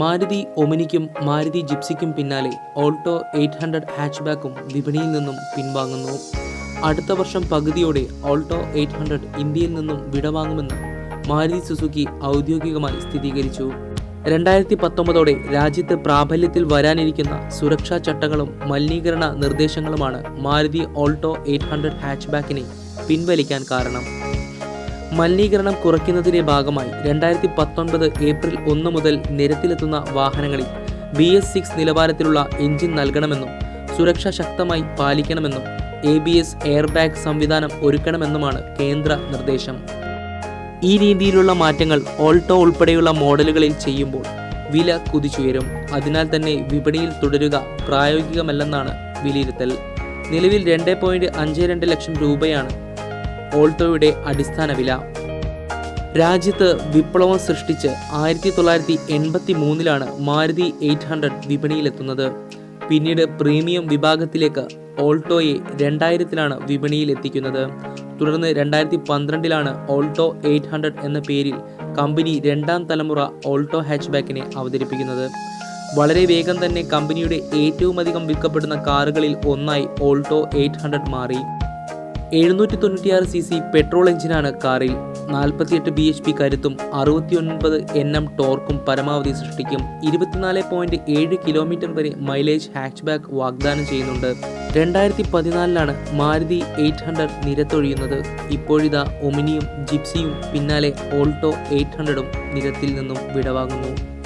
മാരുതി ഒമിനിക്കും മാരുതി ജിപ്സിക്കും പിന്നാലെ Alto eight hundred ഹാച്ച്ബാക്കും വിപണിയിൽ നിന്നും പിൻവാങ്ങുന്നു. അടുത്ത വർഷം പകുതിയോടെ ഓൾട്ടോ എയ്റ്റ് ഹൺഡ്രഡ് ഇന്ത്യയിൽ നിന്നും വിടവാങ്ങുമെന്ന് മാരുതി സുസുക്കി ഔദ്യോഗികമായി സ്ഥിരീകരിച്ചു. രണ്ടായിരത്തി പത്തൊമ്പതോടെ രാജ്യത്ത് പ്രാബല്യത്തിൽ വരാനിരിക്കുന്ന സുരക്ഷാ ചട്ടങ്ങളും മലിനീകരണ നിർദ്ദേശങ്ങളുമാണ് മാരുതി ഓൾട്ടോ എയ്റ്റ് ഹൺഡ്രഡ് ഹാച്ച്ബാക്കിനെ പിൻവലിക്കാൻ കാരണം. മലിനീകരണം കുറയ്ക്കുന്നതിന്റെ ഭാഗമായി രണ്ടായിരത്തി പത്തൊൻപത് ഏപ്രിൽ ഒന്ന് മുതൽ നിരത്തിലെത്തുന്ന വാഹനങ്ങളിൽ ബി എസ് സിക്സ് നിലവാരത്തിലുള്ള എഞ്ചിൻ നൽകണമെന്നും സുരക്ഷ ശക്തമായി പാലിക്കണമെന്നും എ ബി എസ് എയർബാഗ് സംവിധാനം ഒരുക്കണമെന്നുമാണ് കേന്ദ്ര നിർദ്ദേശം. ഈ രീതിയിലുള്ള മാറ്റങ്ങൾ ഓൾട്ടോ ഉൾപ്പെടെയുള്ള മോഡലുകളിൽ ചെയ്യുമ്പോൾ വില കുതിച്ചുയരും. അതിനാൽ തന്നെ വിപണിയിൽ തുടരുക പ്രായോഗികമല്ലെന്നാണ് വിലയിരുത്തൽ. നിലവിൽ രണ്ട് പോയിന്റ് അഞ്ച് രണ്ട് ലക്ഷം രൂപയാണ് ഓൾട്ടോയുടെ അടിസ്ഥാന വില. രാജ്യത്ത് വിപ്ലവം സൃഷ്ടിച്ച് ആയിരത്തി തൊള്ളായിരത്തി എൺപത്തി മൂന്നിലാണ് മാരുതി എയ്റ്റ് ഹൺഡ്രഡ് വിപണിയിലെത്തുന്നത്. പിന്നീട് പ്രീമിയം വിഭാഗത്തിലേക്ക് ഓൾട്ടോയെ രണ്ടായിരത്തിലാണ് വിപണിയിൽ എത്തിക്കുന്നത് തുടർന്ന് രണ്ടായിരത്തി പന്ത്രണ്ടിലാണ് ഓൾട്ടോ എയ്റ്റ് ഹൺഡ്രഡ് എന്ന പേരിൽ കമ്പനി രണ്ടാം തലമുറ ഓൾട്ടോ ഹാച്ച്ബാക്കിനെ അവതരിപ്പിക്കുന്നത്. വളരെ വേഗം തന്നെ കമ്പനിയുടെ ഏറ്റവും അധികം വിൽക്കപ്പെടുന്ന കാറുകളിൽ ഒന്നായി ഓൾട്ടോ എയ്റ്റ് മാറി. എഴുന്നൂറ്റി തൊണ്ണൂറ്റിയാറ് സി സി പെട്രോൾ എഞ്ചിനാണ് കാറിൽ നാൽപ്പത്തിയെട്ട് ബി എച്ച് പി കരുത്തും അറുപത്തിയൊൻപത് എൻ എം ടോർക്കും പരമാവധി സൃഷ്ടിക്കും. ഇരുപത്തിനാല് പോയിന്റ് ഏഴ് കിലോമീറ്റർ വരെ മൈലേജ് ഹാച്ച്ബാക്ക് വാഗ്ദാനം ചെയ്യുന്നുണ്ട്. രണ്ടായിരത്തി പതിനാലിലാണ് മാരുതി എയ്റ്റ് ഹൺഡ്രഡ് നിരത്തൊഴിയുന്നത്. ഇപ്പോഴിതാ ഒമിനിയും ജിപ്സിയും പിന്നാലെ ഓൾട്ടോ എയ്റ്റ് ഹൺഡ്രഡും നിരത്തിൽ നിന്നും വിടവാങ്ങുന്നു.